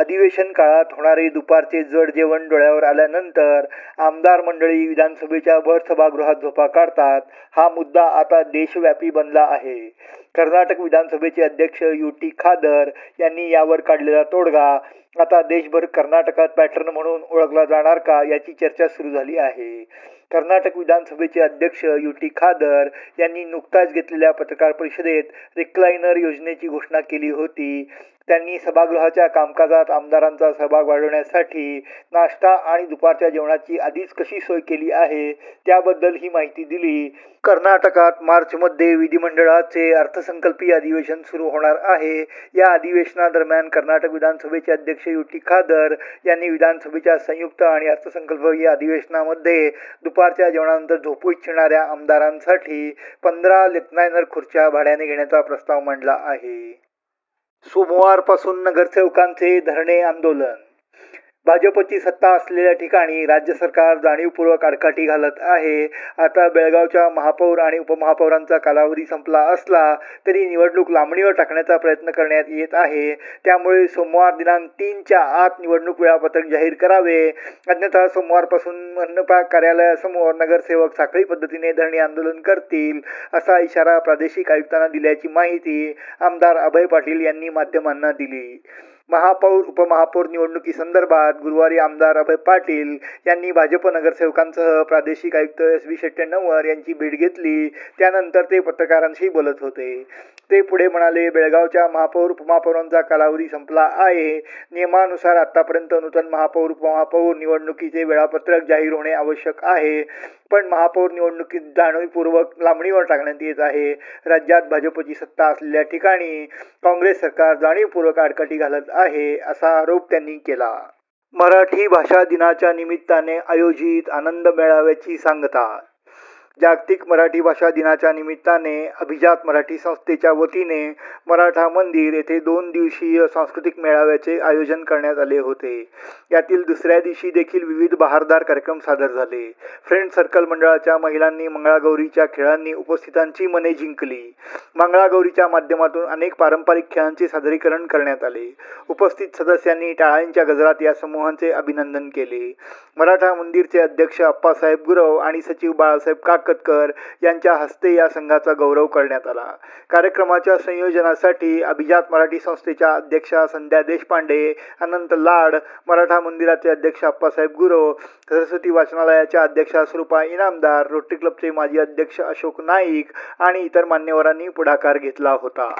अधिवेशन काळात होणारे दुपारचे जड जेवण डोळ्यावर आल्यानंतर आमदार मंडळी विधानसभेच्या भर सभागृहात झोपा काढतात. हा मुद्दा आता देशव्यापी बनला आहे. कर्नाटक विधानसभेचे अध्यक्ष यू. टी. खादर यांनी यावर काढलेला तोडगा आता देशभर कर्नाटकात पॅटर्न म्हणून ओळखला जाणार का याची चर्चा सुरू झाली आहे. कर्नाटक विधानसभेचे अध्यक्ष यू. टी. खादर यांनी नुकताच घेतलेल्या पत्रकार परिषदेत रिक्लायनर योजनेची घोषणा केली होती. त्यांनी सभागृहाच्या कामकाजात आमदारांचा सहभाग वाढवण्यासाठी नाश्ता आणि दुपारच्या जेवणाची आधीच कशी सोय केली आहे त्याबद्दल ही माहिती दिली. कर्नाटकात मार्चमध्ये विधिमंडळाचे अर्थसंकल्पीय अधिवेशन सुरू होणार आहे. या अधिवेशनादरम्यान कर्नाटक विधानसभेचे अध्यक्ष यू टी खादर यांनी विधानसभेच्या संयुक्त आणि अर्थसंकल्पीय अधिवेशनामध्ये दुपारच्या जेवणानंतर झोपू इच्छिणाऱ्या आमदारांसाठी पंधरा लेफ्टनायनर खुर्च्या भाड्याने घेण्याचा प्रस्ताव मांडला आहे. सोमवारपासून नगरसेवकांचे धरणे आंदोलन. भाजपची सत्ता असलेल्या ठिकाणी राज्य सरकार जाणीवपूर्वक आडकाठी घालत आहे. आता बेळगावच्या महापौर आणि उपमहापौरांचा कालावधी संपला असला तरी निवडणूक लांबणीवर टाकण्याचा प्रयत्न करण्यात येत आहे. त्यामुळे सोमवार दिनांक तीनच्या आत निवडणूक वेळापत्रक जाहीर करावे. अन्यथा सोमवारपासून मनपा कार्यालयासमोर नगरसेवक साखळी पद्धतीने धरणे आंदोलन करतील असा इशारा प्रादेशिक आयुक्तांना दिल्याची माहिती आमदार अभय पाटील यांनी माध्यमांना दिली. महापौर उपमहापौर निवडणुकीसंदर्भात गुरुवारी आमदार अभय पाटील यांनी भाजप नगरसेवकांसह प्रादेशिक आयुक्त एस बी शेट्टेणवर यांची भेट घेतली. त्यानंतर ते पत्रकारांशी बोलत होते. ते पुढे म्हणाले बेळगावच्या महापौर उपमहापौरांचा कालावधी संपला आहे. नियमानुसार आतापर्यंत नूतन महापौर उपमहापौर निवडणुकीचे वेळापत्रक जाहीर होणे आवश्यक आहे. पण महापौर निवडणुकीत जाणीवपूर्वक लांबणीवर टाकण्यात येत आहे. राज्यात भाजपची सत्ता असलेल्या ठिकाणी काँग्रेस सरकार जाणीवपूर्वक आडकाठी घालत आहे असा आरोप त्यांनी केला. मराठी भाषा दिनाच्या निमित्ताने आयोजित आनंद मेळाव्याची सांगता जागतिक मराठी भाषा दिनाच्या निमित्ताने अभिजात मराठी संस्थेच्या वतीने मराठा मंदिर येथे दोन दिवसीय सांस्कृतिक मेळाव्याचे आयोजन करण्यात आले होते. यातील दुसऱ्या दिवशी देखील विविध बहारदार कार्यक्रम सादर झाले. फ्रेंड सर्कल मंडळाच्या महिलांनी मंगळागौरीच्या खेळांनी उपस्थितांची मने जिंकली. मंगळागौरीच्या माध्यमातून अनेक पारंपरिक खेळांचे सादरीकरण करण्यात आले. उपस्थित सदस्यांनी टाळ्यांच्या गजरात या समूहांचे अभिनंदन केले. मराठा मंदिरचे अध्यक्ष अप्पासाहेब गुरव आणि सचिव बाळासाहेब काकतकर यांच्या हस्ते या संघाचा गौरव करण्यात आला. कार्यक्रमाच्या संयोजनासाठी अभिजात मराठी संस्थेच्या अध्यक्षा संध्या देशपांडे अनंत लाड मराठा मंदिराचे अध्यक्ष अप्पासाहेब गुरव सरस्वती वाचनालयाच्या अध्यक्षा स्वरूपा इनामदार रोटरी क्लबचे माजी अध्यक्ष अशोक नाईक आणि इतर मान्यवरांनी पुढाकार घेतला होता.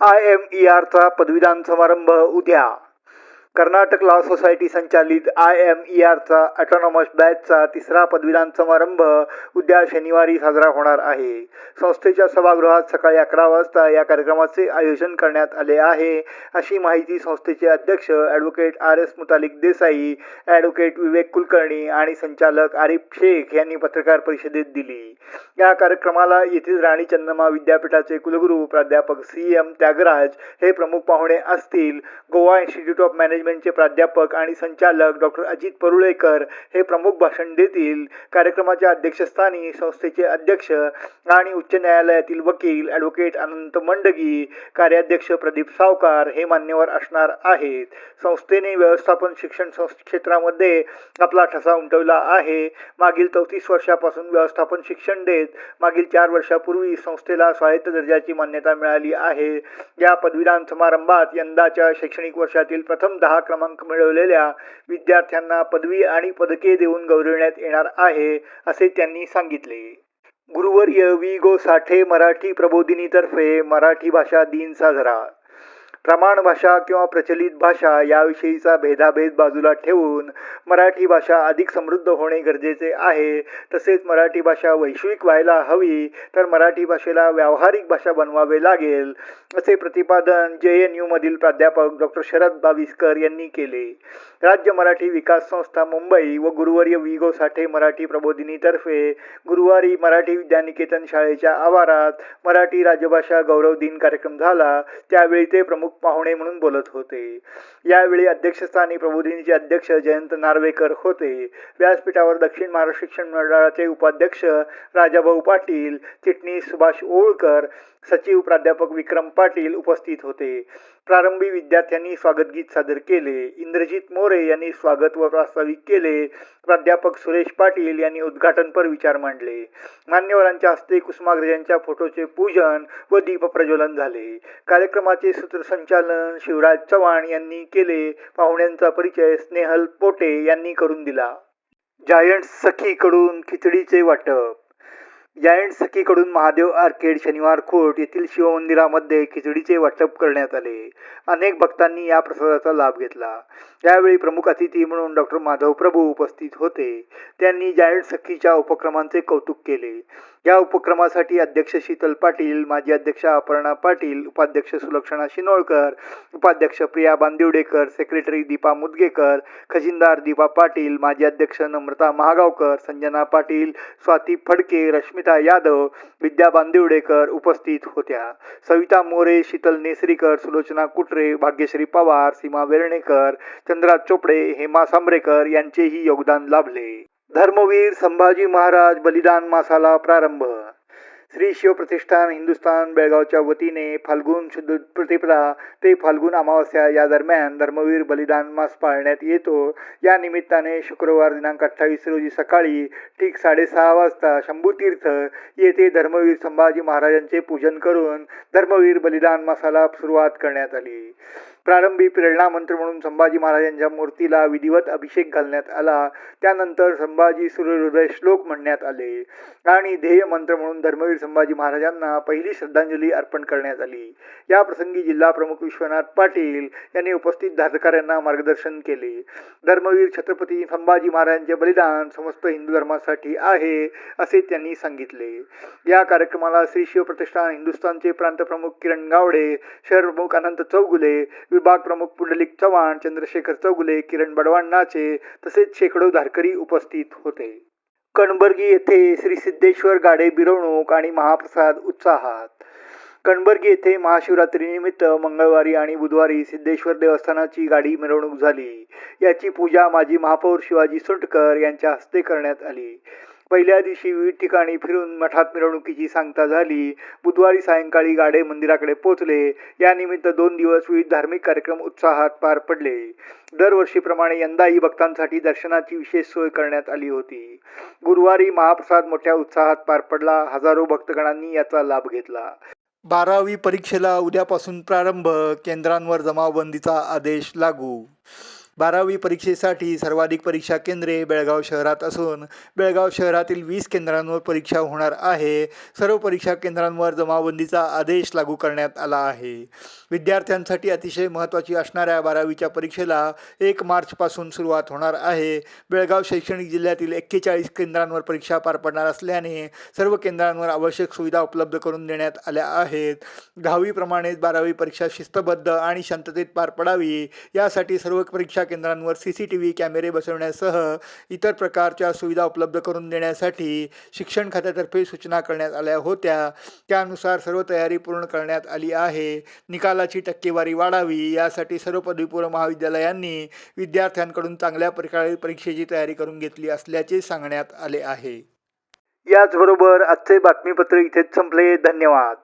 आय एम ई आरचा पदवीदान समारंभ उद्या. कर्नाटक लॉ सोसायटी संचालित आय एम ई आरचा ऑटोनॉमस बॅचचा तिसरा पदवीदान समारंभ उद्या शनिवारी साजरा होणार आहे. संस्थेच्या सभागृहात सकाळी अकरा वाजता या कार्यक्रमाचे आयोजन करण्यात आले आहे. अशी माहिती संस्थेचे अध्यक्ष ॲडव्होकेट आर एस मुतालिक देसाई ॲडव्होकेट विवेक कुलकर्णी आणि संचालक आरिफ शेख यांनी पत्रकार परिषदेत दिली. या कार्यक्रमाला येथील राणी चंदमा विद्यापीठाचे कुलगुरू प्राध्यापक सी एम त्यागराज हे प्रमुख पाहुणे असतील. गोवा इन्स्टिट्यूट ऑफ मॅनेजमेंट मॅनेजमेंटचे प्राध्यापक आणि संचालक डॉक्टर अजित परुळेकर हे प्रमुख भाषण देतील. कार्यक्रमाच्या अध्यक्षस्थानी संस्थेचे अध्यक्ष आणि उच्च न्यायालयातील वकील ॲडव्होकेट अनंत मंडगी कार्याध्यक्ष प्रदीप सावकार हे मान्यवर असणार आहेत. संस्थेने व्यवस्थापन शिक्षण क्षेत्रामध्ये आपला ठसा उमटवला आहे. मागील चौतीस वर्षापासून व्यवस्थापन शिक्षण देत मागील चार वर्षापूर्वी संस्थेला स्वायत्त दर्जाची मान्यता मिळाली आहे. या पदवीदान समारंभात यंदाच्या शैक्षणिक वर्षातील प्रथम दहा क्रमांक मिळवलेल्या विद्यार्थ्यांना पदवी आणि पदके देऊन गौरविण्यात येणार आहे असे त्यांनी सांगितले. गुरुवर्य वि गो साठे मराठी प्रबोधिनीतर्फे मराठी भाषा दिन साजरा प्रमाण भाषा किंवा प्रचलित भाषा याविषयीचा भेदाभेद बाजूला ठेवून मराठी भाषा अधिक समृद्ध होणे गरजेचे आहे. तसेच मराठी भाषा वैश्विक व्हायला हवी तर मराठी भाषेला व्यावहारिक भाषा बनवावे लागेल असे प्रतिपादन जे एन यूमधील प्राध्यापक डॉक्टर शरद बाविस्कर यांनी केले. राज्य मराठी विकास संस्था मुंबई व गुरुवर्य वि गो साठे मराठी प्रबोधिनीतर्फे गुरुवारी मराठी विद्यानिकेतन शाळेच्या आवारात मराठी राजभाषा गौरव दिन कार्यक्रम झाला. त्यावेळी ते प्रमुख पाहुणे म्हणून बोलत होते. यावेळी अध्यक्षस्थानी प्रबोधिनीचे अध्यक्ष जयंत नार्वेकर होते. व्यासपीठावर दक्षिण महाराष्ट्र शिक्षण मंडळाचे उपाध्यक्ष राजाभाऊ पाटील चिटणीस सुभाष ओळकर सचिव प्राध्यापक विक्रम पाटील उपस्थित होते. प्रारंभी विद्यार्थ्यांनी स्वागतगीत सादर केले. इंद्रजित मोरे यांनी स्वागत व प्रास्ताविक केले. प्राध्यापक सुरेश पाटील यांनी उद्घाटनपर विचार मांडले. मान्यवरांच्या हस्ते कुसुमाग्रजांच्या फोटोचे पूजन व दीप प्रज्वलन झाले. कार्यक्रमाचे सूत्रसंचालन शिवराज चव्हाण यांनी केले. पाहुण्यांचा परिचय स्नेहल पोटे यांनी करून दिला. जायंट सखीकडून खिचडीचे वाटप जायंट सखीकडून महादेव आर्केड शनिवार खोट येथील शिवमंदिरामध्ये खिचडीचे वाटप करण्यात आले. अनेक भक्तांनी या प्रसादाचा लाभ घेतला. यावेळी प्रमुख अतिथी म्हणून डॉक्टर माधव प्रभू उपस्थित होते. त्यांनी जायंट सखीच्या उपक्रमांचे कौतुक केले. या उपक्रमासाठी अध्यक्ष शीतल पाटील माजी अध्यक्ष अपर्णा पाटील उपाध्यक्ष सुलक्षणा शिनोळकर उपाध्यक्ष प्रिया बांदिवडेकर सेक्रेटरी दीपा मुदगेकर खजिनदार दीपा पाटील माजी अध्यक्ष नम्रता महागावकर संजना पाटील स्वाती फडके रश्मिता यादव विद्या बांदिवडेकर उपस्थित होत्या. सविता मोरे शीतल नेसरीकर सुलोचना कुटरे भाग्यश्री पवार सीमा वेर्णेकर चंद्रा चोपडे हेमा सांबरेकर यांचेही योगदान लाभले. धर्मवीर संभाजी महाराज बलिदान मासाला प्रारंभ श्री शिवप्रतिष्ठान हिंदुस्थान बेळगावच्या वतीने फाल्गुन शुद्ध प्रतिपदा ते फाल्गुन अमावस्या या दरम्यान धर्मवीर बलिदान मास पाळण्यात येतो. या निमित्ताने शुक्रवार दिनांक अठ्ठावीस रोजी सकाळी ठीक साडेसहा वाजता शंभूतीर्थ येथे धर्मवीर संभाजी महाराजांचे पूजन करून धर्मवीर बलिदान मासाला सुरुवात करण्यात आली. प्रारंभी प्रेरणा मंत्र म्हणून संभाजी महाराजांच्या मूर्तीला विधिवत अभिषेक घालण्यात आला. त्यानंतर संभाजी सूर्यहृदय श्लोक म्हणण्यात आले. आणि ध्येय मंत्र म्हणून धर्मवीर संभाजी महाराजांना पहिली श्रद्धांजली अर्पण करण्यात आली. या प्रसंगी जिल्हा प्रमुख विश्वनाथ पाटील यांनी उपस्थित धारकाऱ्यांना मार्गदर्शन केले. धर्मवीर छत्रपती संभाजी महाराजांचे बलिदान समस्त हिंदू धर्मासाठी आहे असे त्यांनी सांगितले. या कार्यक्रमाला श्री शिवप्रतिष्ठान हिंदुस्थानचे प्रांतप्रमुख किरण गावडे शहर प्रमुख अनंत चौगुले विभाग प्रमुख पुंडलिक चव्हाण चंद्रशेखर चौगुले किरण बडवांनाचे तसेच शेकडो धारकरी उपस्थित होते. कणबर्गी येथे श्री सिद्धेश्वर गाडे मिरवणूक आणि महाप्रसाद उत्साहात. कणबर्गी येथे महाशिवरात्रीनिमित्त मंगळवारी आणि बुधवारी सिद्धेश्वर देवस्थानाची गाडी मिरवणूक झाली. याची पूजा माजी महापौर शिवाजी सुंटकर यांच्या हस्ते करण्यात आली. पहिल्या दिवशी विविध ठिकाणी फिरून मठात मिरवणुकीची सांगता झाली. बुधवारी सायंकाळी गाडे मंदिराकडे पोहोचले. यानिमित्त दोन दिवस विविध धार्मिक कार्यक्रम उत्साहात पार पडले. दरवर्षीप्रमाणे यंदाही भक्तांसाठी दर्शनाची विशेष सोय करण्यात आली होती. गुरुवारी महाप्रसाद मोठ्या उत्साहात पार पडला. हजारो भक्तगणांनी याचा लाभ घेतला. बारावी परीक्षेला उद्यापासून प्रारंभ. केंद्रांवर जमावबंदीचा आदेश लागू. बारावी परीक्षेसाठी सर्वाधिक परीक्षा केंद्रे बेळगाव शहरात असून बेळगाव शहरातील वीस केंद्रांवर परीक्षा होणार आहे. सर्व परीक्षा केंद्रांवर जमावबंदीचा आदेश लागू करण्यात आला आहे. विद्यार्थ्यांसाठी अतिशय महत्त्वाची असणाऱ्या बारावीच्या परीक्षेला एक मार्चपासून सुरुवात होणार आहे. बेळगाव शैक्षणिक जिल्ह्यातील एक्केचाळीस केंद्रांवर परीक्षा पार पडणार असल्याने सर्व केंद्रांवर आवश्यक सुविधा उपलब्ध करून देण्यात आल्या आहेत. दहावीप्रमाणेच बारावी परीक्षा शिस्तबद्ध आणि शांततेत पार पडावी यासाठी सर्व परीक्षा केंद्रांवर सी सी टी व्ही कॅमेरे बसवण्यासह इतर प्रकारच्या सुविधा उपलब्ध करून देण्यासाठी शिक्षण खात्यातर्फे सूचना करण्यात आल्या होत्या. त्यानुसार सर्व तयारी पूर्ण करण्यात आली आहे. निकालाची टक्केवारी वाढावी यासाठी सर्व पदवीपूर्व महाविद्यालयांनी विद्यार्थ्यांकडून चांगल्या प्रकारे परीक्षेची तयारी करून घेतली असल्याचे सांगण्यात आले आहे. याचबरोबर आजचे बातमीपत्र इथेच संपले. धन्यवाद.